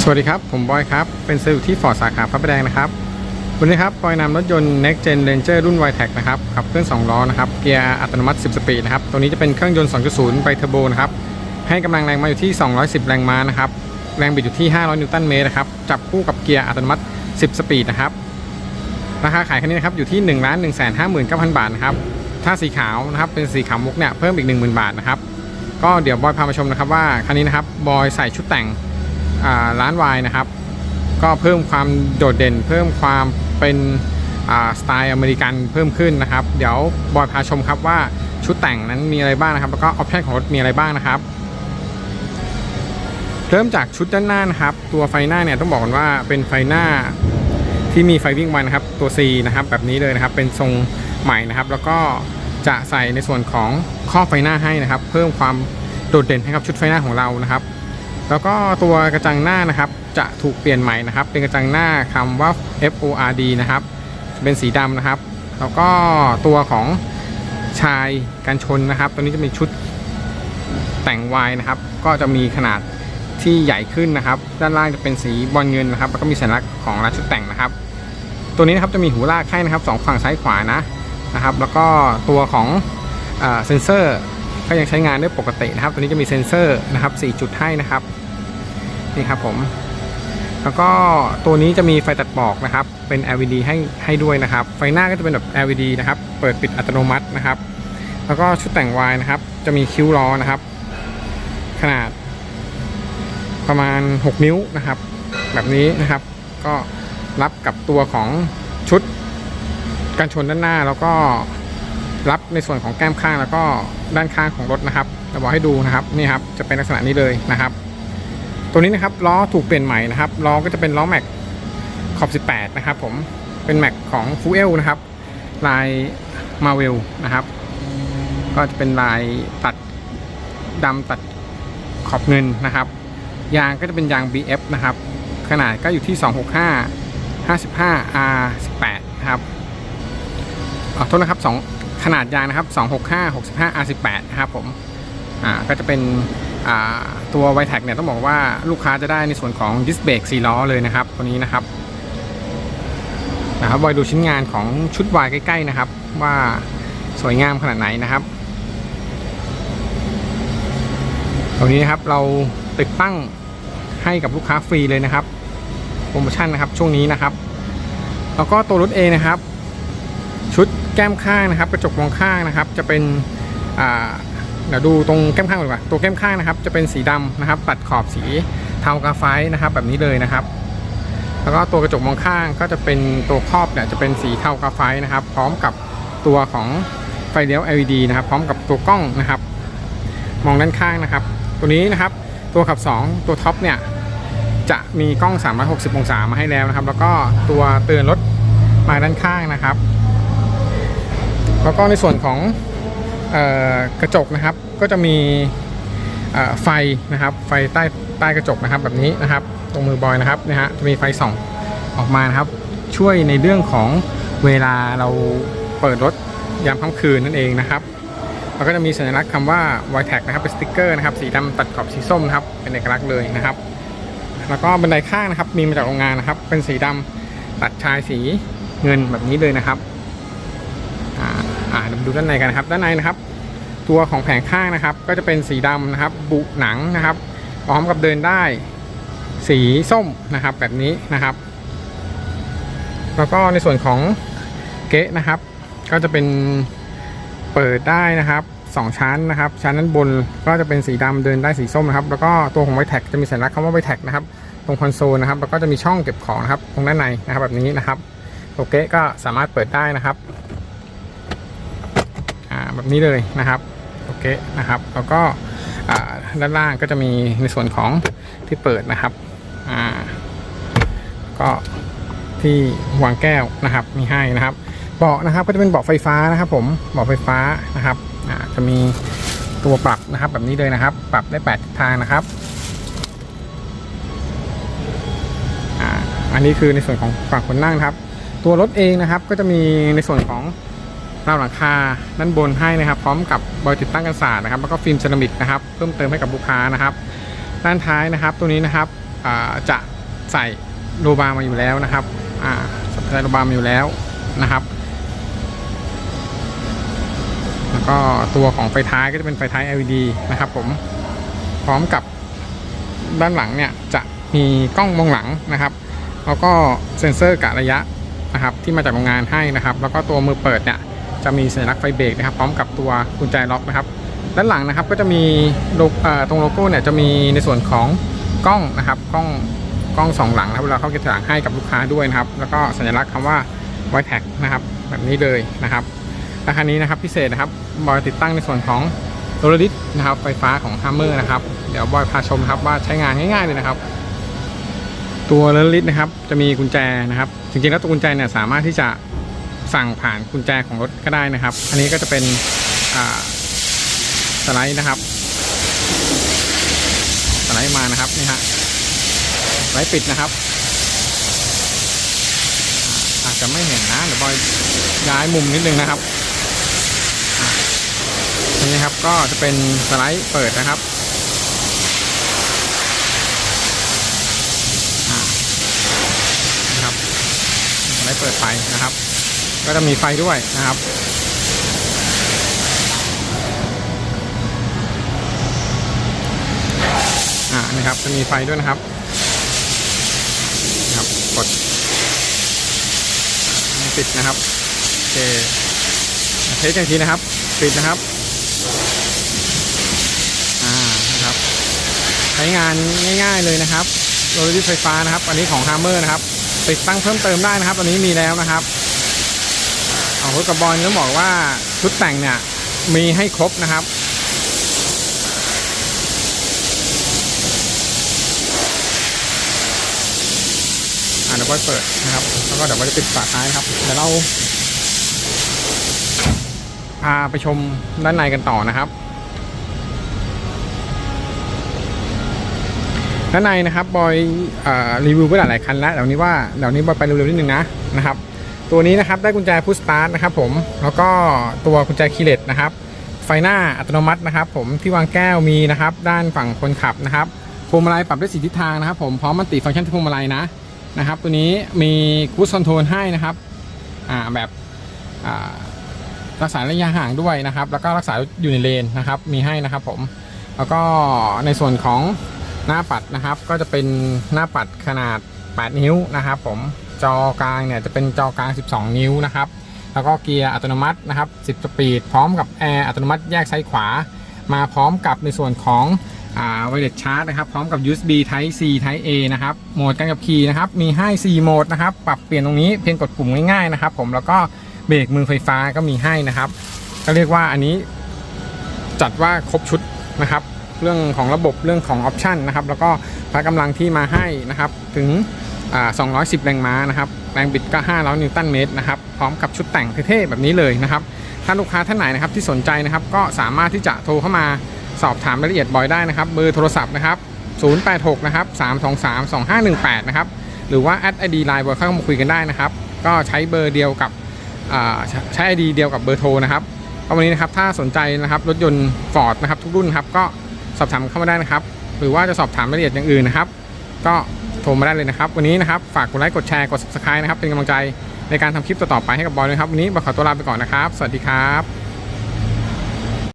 สวัสดีครับ ผมบอยครับ เป็นเซลล์อยู่ที่ฟอร์ดสาขาพระประแดงนะครับ วันนี้ครับบอยนำรถยนต์ Next Gen Ranger รุ่น y t e c นะครับขับเคลื่อน2ล้อนะครับ เกียร์อัตโนมัติ 10 สปีดนะครับ ตัวนี้จะเป็นเครื่องยนต์ 2.0 ไบเทอร์โบนะครับ ให้กำลังแรงมาอยู่ที่ 210 แรงม้านะครับ แรงบิดอยู่ที่ 500 นิวตันเมตรนะครับ จับคู่กับเกียร์อัตโนมัติ 10 สปีดนะครับ ราคาขายคันนี้นะครับอยู่ที่ 1 1 5 9 0 0 0 บาทนะครับ ถ้าสีขาวนะครับเป็นสีขาวมุกเนี่ยเพิ่มอีก 10,000 บาทนะครับ ก็เดี๋ยวบอยพามาชมนะครับว่าคันนี้นะครับบอยใส่ชุดแต่ง ร้านวายนะครับ ก็เพิ่มความโดดเด่น เพิ่มความเป็นสไตล์อเมริกันเพิ่มขึ้นนะครับ เดี๋ยวบอยพาชมครับว่าชุดแต่งนั้นมีอะไรบ้างนะครับ แล้วก็ออปชันของรถมีอะไรบ้างนะครับ เริ่มจากชุดด้านหน้านะครับ ตัวไฟหน้าเนี่ยต้องบอกก่อนว่าเป็นไฟหน้าที่มีไฟวิ่งวันนะครับตัว C นะครับแบบนี้เลยนะครับเป็นทรงใหม่นะครับ แล้วก็จะใส่ในส่วนของข้อไฟหน้าให้นะครับ เพิ่มความโดดเด่นให้กับชุดไฟหน้าของเรานะครับ แล้วก็ตัวกระจังหน้านะครับจะถูกเปลี่ยนใหม่นะครับ เป็นกระจังหน้าคำว่า FORD นะครับ เป็นสีดำนะครับ แล้วก็ตัวของชายกันชนนะครับ ตัวนี้จะมีชุดแต่งวายนะครับ ก็จะมีขนาดที่ใหญ่ขึ้นนะครับ ด้านล่างจะเป็นสีบอลเงินนะครับ แล้วก็มีสัญลักษณ์ของร้านชุดแต่งนะครับ ตัวนี้นะครับจะมีหูลากให้นะครับสองฝั่งซ้ายขวานะนะครับ แล้วก็ตัวของเออเซนเซอร์ ก็ยังใช้งานได้ปกตินะครับ ตัวนี้จะมีเซ็นเซอร์นะครับ4จุดให้นะครับนี่ครับผมแล้วก็ตัวนี้จะมีไฟตัดหมอกนะครับ เป็น LED ให้ให้ด้วยนะครับ ไฟหน้าก็จะเป็นแบบ LED นะครับ เปิดปิดอัตโนมัตินะครับ แล้วก็ชุดแต่งวายนะครับ จะมีคิ้วล้อนะครับ ขนาด ประมาณ 6 นิ้วนะครับ แบบนี้นะครับ ก็รับกับตัวของชุดกันชนด้านหน้าแล้วก็ รับในส่วนของแก้มข้างแล้วก็ด้านข้างของรถนะครับจะบอกให้ดูนะครับนี่ครับจะเป็นลักษณะนี้เลยนะครับ ตัวนี้นะครับล้อถูกเปลี่ยนใหม่นะครับล้อก็จะเป็นล้อแม็กขอบ 18 นะครับ ผมเป็นแม็กของฟูเอลนะครับ ลายมาเวลนะครับ ก็จะเป็นลายตัดดำตัดขอบเงินนะครับ ยางก็จะเป็นยาง BF นะครับ ขนาดก็อยู่ที่ 265 55 R18 นะครับขอโทษนะครับสอง ขนาดยางนะครับ 265 65 R18 นะครับผมอ่าก็จะเป็นอ่าตัว y t e c เนี่ยต้องบอกว่าลูกค้าจะได้ในส่วนของดิสเบรก4ล้อเลยนะครับตัวนี้นะครับนะครับบอยดูชิ้นงานของชุดวายใกล้ๆนะครับ ว่าสวยงามขนาดไหนนะครับตรงนี้นะครับเราติดตั้งให้กับลูกค้าฟรีเลยนะครับโปรโมชั่นนะครับช่วงนี้นะครับ แล้วก็ตัวรถเองนะครับ ชุดแก้มข้างนะครับ กระจกมองข้างนะครับ จะเป็นอ่าเดี๋ยวดูตรงแก้มข้างก่อนดีกว่าตัวแก้มข้างนะครับ จะเป็นสีดำนะครับ ตัดขอบสีเทากาไฟนะครับ แบบนี้เลยนะครับ แล้วก็ตัวกระจกมองข้างก็จะเป็นตัวครอบเนี่ยจะเป็นสีเทากาไฟนะครับ พร้อมกับตัวของไฟเลี้ยว LED นะครับ พร้อมกับตัวกล้องนะครับ มองด้านข้างนะครับ ตัวนี้นะครับตัวขับ 2 ตัวท็อปเนี่ยจะมีกล้อง 360 องศามาให้แล้วนะครับ แล้วก็ตัวเตือนรถมาด้านข้างนะครับ แล้วก็ในส่วนของออกระจกนะครับ ก็จะมีไฟนะครับ ไฟใต้ใต้กระจกนะครับแบบนี้นะครับ ตรงมือบอยนะครับนะฮะจะมีไฟส่องออกมานะครับ ช่วยในเรื่องของเวลาเราเปิดรถยามค่ำคืนนั่นเองนะครับแล้วก็จะมีสัญลักษณ์คำว่า y t a g นะครับเป็นสติกเกอร์นะครับสีดำตัดขอบสีส้มนะครับเป็นเอกลักษณ์เลยนะครับ แล้วก็บันไดข้างนะครับมีมาจากโรงงานนะครับ เป็นสีดำตัดชายสีเงินแบบนี้เลยนะครับ อ่าเดี๋ยวมาดูด้านในกันนะครับ ด้านในนะครับ ตัวของแผงข้างนะครับ ก็จะเป็นสีดำนะครับ บุหนังนะครับ พร้อมกับเดินได้ สีส้มนะครับ แบบนี้นะครับ แล้วก็ในส่วนของเก๊ะนะครับ ก็จะเป็นเปิดได้นะครับสองชั้นนะครับ ชั้นด้านบนก็จะเป็นสีดำเดินได้สีส้มนะครับ แล้วก็ตัวของไวแท็กจะมีสัญลักษณ์คำว่าไวแท็กนะครับตรงคอนโซลนะครับแล้วก็จะมีช่องเก็บของนะครับตรงด้านในนะครับแบบนี้นะครับตัวเก๊ะก็สามารถเปิดได้นะครับ แบบนี้เลยนะครับโอเคนะครับ แล้วก็ด้านล่างก็จะมีในส่วนของที่เปิดนะครับอ่าก็ที่วางแก้วนะครับมีให้นะครับเบาะนะครับก็จะเป็นเบาะไฟฟ้านะครับ ผมเบาะไฟฟ้านะครับอ่าจะมีตัวปรับนะครับแบบนี้เลยนะครับ ปรับได้8ทิศทางนะครับอันนี้คือในส่วนของฝั่งคนนั่งครับ ตัวรถเองนะครับก็จะมีในส่วนของ ราวหลังคาด้านบนให้นะครับ พร้อมกับบอยติดตั้งกันศาสตร์นะครับ แล้วก็ฟิล์มเซรามิกนะครับ เพิ่มเติมให้กับลูกค้านะครับ ด้านท้ายนะครับ ตัวนี้นะครับจะใส่โลบาร์มาอยู่แล้วนะครับใส่โลบาร์มาอยู่แล้วนะครับ แล้วก็ตัวของไฟท้ายก็จะเป็นไฟท้าย LED นะครับ ผม พร้อมกับด้านหลังเนี่ยจะมีกล้องมองหลังนะครับ แล้วก็เซ็นเซอร์กะระยะนะครับที่มาจากโรงงานให้นะครับ แล้วก็ตัวมือเปิดเนี่ย จะมีสัญลักษณ์ไฟเบรกนะครับพร้อมกับตัวกุญแจล็อกนะครับ ด้านหลังนะครับก็จะมีโล่ตรงโลโก้เนี่ยจะมีในส่วนของกล้องนะครับกล้องกล้องสองหลังนะครับเวลาเข้าเก็บหลังให้กับลูกค้าด้วยนะครับ แล้วก็สัญลักษณ์คำว่า w i t e ท็กนะครับแบบนี้เลยนะครับราคานี้นะครับพิเศษนะครับบอยติดตั้งในส่วนของโรลลิสนะครับไฟฟ้าของ h ัมเมอร์นะครับเดี๋ยวบอยพาชมครับว่าใช้งานง่ายๆเลยนะครับ ตัวโรลลิสนะครับจะมีกุญแจนะครับจริงๆแล้วตัวกุญแจเนี่ยสามารถที่จะ สั่งผ่านกุญแจของรถก็ได้นะครับ อันนี้ก็จะเป็นสไลด์นะครับ สไลด์มานะครับนี่ฮะสไลด์ปิดนะครับ อาจจะไม่เห็นนะเดี๋ยวบอยย้ายมุมนิดนึงนะครับอันนี้ครับก็จะเป็นสไลด์เปิดนะครับนะครับสไลด์เปิดไฟนะครับ ก็จะมีไฟด้วยนะครับ อ่านี่ครับจะมีไฟด้วยนะครับนะครับกดปิดนะครับโอเคเทสกันอีกทีนะครับ ปิดนะครับอ่านะครับใช้งานง่าย ๆเลยนะครับโรลลี่ไฟฟ้านะครับ อันนี้ของ Hammer นะครับติดตั้งเพิ่มเติมได้นะครับ อันนี้มีแล้วนะครับ ของรถกระบอลต้องบอกว่าชุดแต่งเนี่ยมีให้ครบนะครับ อ่าเดี๋ยวบอยเปิดนะครับ แล้วก็เดี๋ยวบอยจะปิดฝาท้ายครับเดี๋ยวเราพาไปชมด้านในกันต่อนะครับ ด้านในนะครับบอยอรีวิวไปหลายๆคันแล้วเดี๋ยวนี้ว่าเดี๋ยวนี้บอยไปเร็วๆนิดนึงนะนะครับ ตัวนี้นะครับได้กุญแจพุชสตาร์ทนะครับผมแล้วก็ตัวกุญแจคีย์เลสนะครับ ไฟหน้าอัตโนมัตินะครับ ผมที่วางแก้วมีนะครับ ด้านฝั่งคนขับนะครับพวงมาลัยปรับได้สีทิศทางนะครับ ผมพร้อมมันติฟังก์ชันที่พวงมาลัยนะนะครับ ตัวนี้มีคูสคอนโทรลให้นะครับอ่าแบบอ่ารักษาระยะห่างด้วยนะครับ แล้วก็รักษาอยู่ในเลนนะครับ มีให้นะครับ ผมแล้วก็ในส่วนของหน้าปัดนะครับ ก็จะเป็นหน้าปัดขนาด 8 นิ้วนะครับ ผม จอกลางเนี่ยจะเป็นจอกลาง 12 นิ้วนะครับ แล้วก็เกียร์อัตโนมัตินะครับ 10 สปีด พร้อมกับแอร์อัตโนมัติแยกซ้ายขวา มาพร้อมกับในส่วนของอ่าไวเลสชาร์จนะครับ พร้อมกับ USB Type C Type A นะครับ โหมดการขับขี่นะครับ มีให้ 4 โหมดนะครับ ปรับเปลี่ยนตรงนี้เพียงกดปุ่มง่ายๆนะครับ ผม แล้วก็เบรกมือไฟฟ้าก็มีให้นะครับ ก็เรียกว่าอันนี้จัดว่าครบชุดนะครับ เรื่องของระบบเรื่องของออปชันนะครับ แล้วก็พละกำลังที่มาให้นะครับ ถึง 210 แรงม้านะครับ แรงบิดก็500นิวตันเมตรนะครับ พร้อมกับชุดแต่งเท่ๆแบบนี้เลยนะครับ ถ้าลูกค้าท่านไหนนะครับที่สนใจนะครับ ก็สามารถที่จะโทรเข้ามาสอบถามรายละเอียดบอยได้นะครับ เบอร์โทรศัพท์นะครับ 086 นะครับ 323 2518 นะครับ หรือว่าแอดไอดีไลน์บอยเข้ามาคุยกันได้นะครับ ก็ใช้เบอร์เดียวกับใช้ไอดีเดียวกับเบอร์โทรนะครับก็วันนี้นะครับถ้าสนใจนะครับรถยนต์ฟอร์ดนะครับทุกรุ่นครับก็สอบถามเข้ามาได้นะครับ หรือว่าจะสอบถามรายละเอียดอย่างอื่นนะครับ ก็ โทรมาได้เลยนะครับ วันนี้นะครับ ฝากกดไลค์กดแชร์กด subscribe นะครับ เป็นกำลังใจในการทำคลิปต่อๆไปให้กับบอยด้วยครับ วันนี้บอยขอตัวลาไปก่อนนะครับ สวัสดีครับ